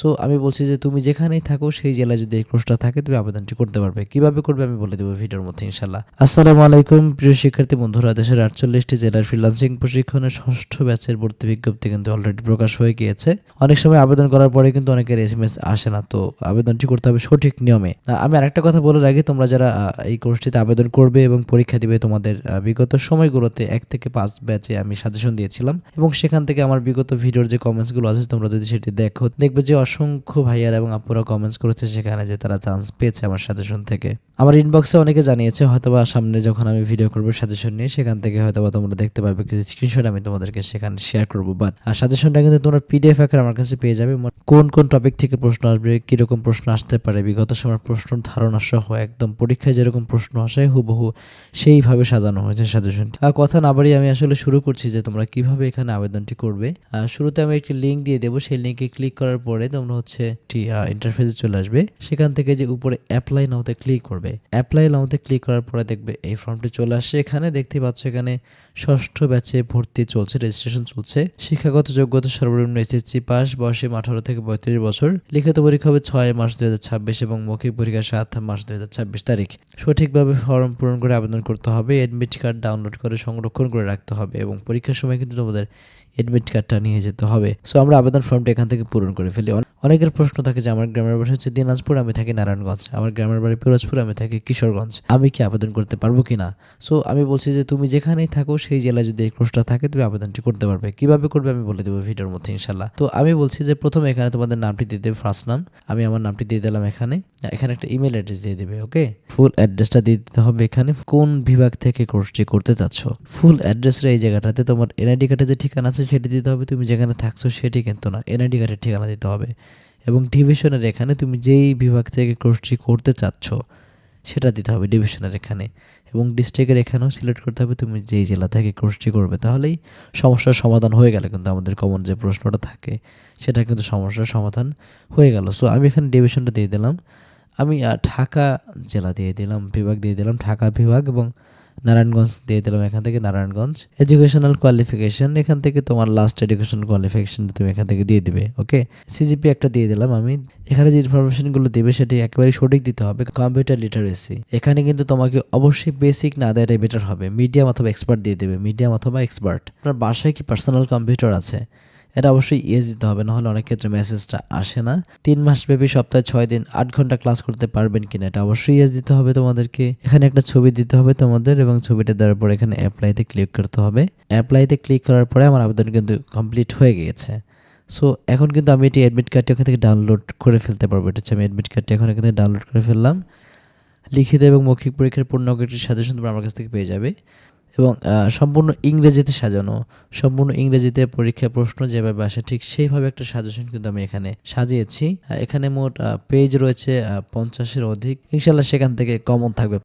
So আমি বলছি যে তুমি যেখানেই থাকো, সেই জেলায় যদি এই কোর্সটা থাকে, তুমি আবেদনটি করতে পারবে। কীভাবে করবে আমি বলে দেবো ভিডিওর মধ্যে ইনশাল্লাহ আসসালামু আলাইকুম, প্রিয় শিক্ষার্থী বন্ধুরা। দেশের আটচল্লিশটি জেলার ফ্রিলান্সিং প্রশিক্ষণের ষষ্ঠ ব্যাচের ভর্তি বিজ্ঞপ্তি কিন্তু অলরেডি প্রকাশ হয়ে গিয়েছে। অনেক সময় আবেদন করার পরে কিন্তু অনেকের এস এম এস আসে না, তো আবেদনটি করতে হবে সঠিক নিয়মে। আমি আরেকটা কথা বলে রাখি, তোমরা যারা এই কোর্সটিতে আবেদন করবে এবং পরীক্ষা দিবে, তোমাদের বিগত সময়গুলোতে এক থেকে পাঁচ ব্যাচে আমি সাজেশন দিয়েছিলাম। এবং সেখান থেকে আমার বিগত ভিডিওর যে কমেন্টসগুলো আছে, তোমরা যদি সেটি দেখো, দেখবে যে অসংখ্য ভাইয়ার এবং আপুরা কমেন্টস করেছে সেখানে যে তারা চান্স পেয়েছে আমার সাজেশন থেকে। আমার ইনবক্সে অনেকে জানিয়েছে, হয়তোবা সামনে যখন আমি ভিডিও করব সাজেশন নিয়ে, সেখান থেকে হয়তোবা তোমরা দেখতে পাবে কিছু স্ক্রিনশট আমি তোমাদেরকে সেখানে শেয়ার করব। বাট আর সাজেশনটা কিন্তু তোমরা পিডিএফ আকারে আমার কাছে পেয়ে যাবে। কোন কোন টপিক থেকে প্রশ্ন আসবে, কীরকম প্রশ্ন আসতে পারে, বিগত সময়ের প্রশ্ন ধারণা সহ একদম পরীক্ষায় যেরকম প্রশ্ন আসে, হুবহু সেইভাবে সাজানো হয়েছে সাজেশনটি আর কথা না বাড়িয়ে আমি আসলে শুরু করছি যে তোমরা কীভাবে এখানে আবেদনটি করবে। শুরুতে আমি একটি লিঙ্ক দিয়ে দেবো। সেই লিঙ্কে ক্লিক করার পরে তোমরা হচ্ছে একটি ইন্টারফেসে চলে আসবে। সেখান থেকে যে উপরে অ্যাপ্লাই নাওতে ক্লিক করবে। অ্যাপ্লাই নাওতে ক্লিক করার পরে দেখবে এই ফর্মটি চলে আসছে। এখানে দেখতে পাচ্ছ এখানে ষষ্ঠ ব্যাচে ভর্তি চলছে রেজিস্ট্রেশন চলছে। শিক্ষাগত যোগ্যতা সর্বনিম্ন এসএসসি পাস বয়সে আঠারো থেকে পঁয়ত্রিশ বছর। লিখিত পরীক্ষা হবে ছয় হাজার ছাব্বিশ এবং মৌখিক পরীক্ষা সাত হাজার ছাব্বিশ তারিখ। সঠিকভাবে ফর্ম পূরণ করে আবেদন করতে হবে। অ্যাডমিট কার্ড ডাউনলোড করে সংরক্ষণ করে রাখতে হবে এবং পরীক্ষার সময় কিন্তু তোমাদের অ্যাডমিট কার্ডটা নিয়ে যেতে হবে। সো আমরা আবেদন ফর্মটা এখান থেকে পূরণ করে ফেলি। অনেকের প্রশ্ন থাকে যে, আমার গ্রামের বাড়ি হচ্ছে দিনাজপুর, আমি থাকি নারায়ণগঞ্জ। আমার গ্রামের বাড়ি পিরোজপুর, আমি থাকি কিশোরগঞ্জ। আমি কি আবেদন করতে পারব কি না? সো আমি বলছি যে, তুমি যেখানেই থাকো, সেই জেলায় যদি এই কোর্সটা থাকে, তুমি আবেদনটি করতে পারবে। কীভাবে করবে আমি বলে দেবো ভিডিওর মধ্যে, ইনশাল্লাহ। তো আমি বলছি যে, প্রথমে এখানে তোমাদের নামটি দিয়ে দেবে ফার্স্ট নাম আমি আমার নামটি দিয়ে দিলাম এখানে। এখানে একটা ইমেল অ্যাড্রেস দিয়ে দিবে ওকে ফুল অ্যাড্রেসটা দিয়ে দিতে হবে এখানে। কোন বিভাগ থেকে কোর্সটি করতে চাচ্ছ? ফুল অ্যাড্রেসের এই জায়গাটাতে তোমার এনআইডি কার্ডের যে ঠিকানা আছে, সেটি দিতে হবে। তুমি যেখানে থাকছো, সেটি কিন্তু না। এনআইডি কার্ডের ঠিকানা দিতে হবে। এবং ডিভিশনের এখানে তুমি যেই বিভাগ থেকে কোর্সটি করতে চাচ্ছ, সেটা দিতে হবে ডিভিশনের এখানে। এবং ডিস্ট্রিক্টের এখানেও সিলেক্ট করতে হবে তুমি যেই জেলা থেকে কোর্সটি করবে। তাহলেই সমস্যার সমাধান হয়ে গেলে কিন্তু আমাদের কমন যে প্রশ্নটা থাকে, সেটা কিন্তু সমস্যার সমাধান হয়ে গেল। সো আমি এখানে ডিভিশনটা দিয়ে দিলাম। আমি ঢাকা জেলা দিয়ে দিলাম, বিভাগ দিয়ে দিলাম, ঢাকা বিভাগ এবং নারায়ণগঞ্জ দিয়ে দিলাম এখান থেকে নারায়ণগঞ্জ। এডুকেশনাল কোয়ালিফিকেশন এখান থেকে তোমার লাস্ট এডুকেশন কোয়ালিফিকেশন তুমি এখান থেকে দিয়ে দিবে ওকে সিজিপি একটা দিয়ে দিলাম আমি। এখানে যে ইনফরমেশনগুলো দেবে সেটি একেবারে সঠিক দিতে হবে কম্পিউটার লিটারেসি এখানে কিন্তু তোমাকে অবশ্যই বেসিক না দেওয়াটাই বেটার হবে। মিডিয়াম অথবা এক্সপার্ট দিয়ে দেবে মিডিয়াম অথবা এক্সপার্ট আপনার বাসায় কি পার্সোনাল কম্পিউটার আছে? এটা অবশ্যই ইয়েস দিতে হবে, নাহলে অনেক ক্ষেত্রে মেসেজটা আসে না। তিন মাস ব্যাপী সপ্তাহে ছয় দিন আট ঘণ্টা ক্লাস করতে পারবেন কিনা, এটা অবশ্যই ইয়েস দিতে হবে তোমাদেরকে। এখানে একটা ছবি দিতে হবে তোমাদের এবং ছবিটা দেওয়ার পর এখানে অ্যাপ্লাইতে ক্লিক করতে হবে। অ্যাপ্লাইতে ক্লিক করার পরে আমার আবেদন কিন্তু কমপ্লিট হয়ে গিয়েছে। সো এখন কিন্তু আমি এটি অ্যাডমিট কার্ডটি ওখান থেকে ডাউনলোড করে ফেলতে পারব। এটা হচ্ছে আমি অ্যাডমিট কার্ডটি এখন এখান থেকে ডাউনলোড করে ফেললাম। লিখিত এবং মৌখিক পরীক্ষার পূর্ণ একটি সাজেশন তোমরা আমার কাছ থেকে পেয়ে যাবে। এবং সম্পূর্ণ ইংরেজিতে সাজানো, সম্পূর্ণ ইংরেজিতে পরীক্ষা প্রশ্ন যেভাবে আসে, ঠিক সেইভাবে একটা সাজেশন কিন্তু আমি এখানে সাজিয়েছি। এখানে মোট পেজ রয়েছে পঞ্চাশের অধিক। ইনশাল্লাহ সেখান থেকে কমন থাকবে।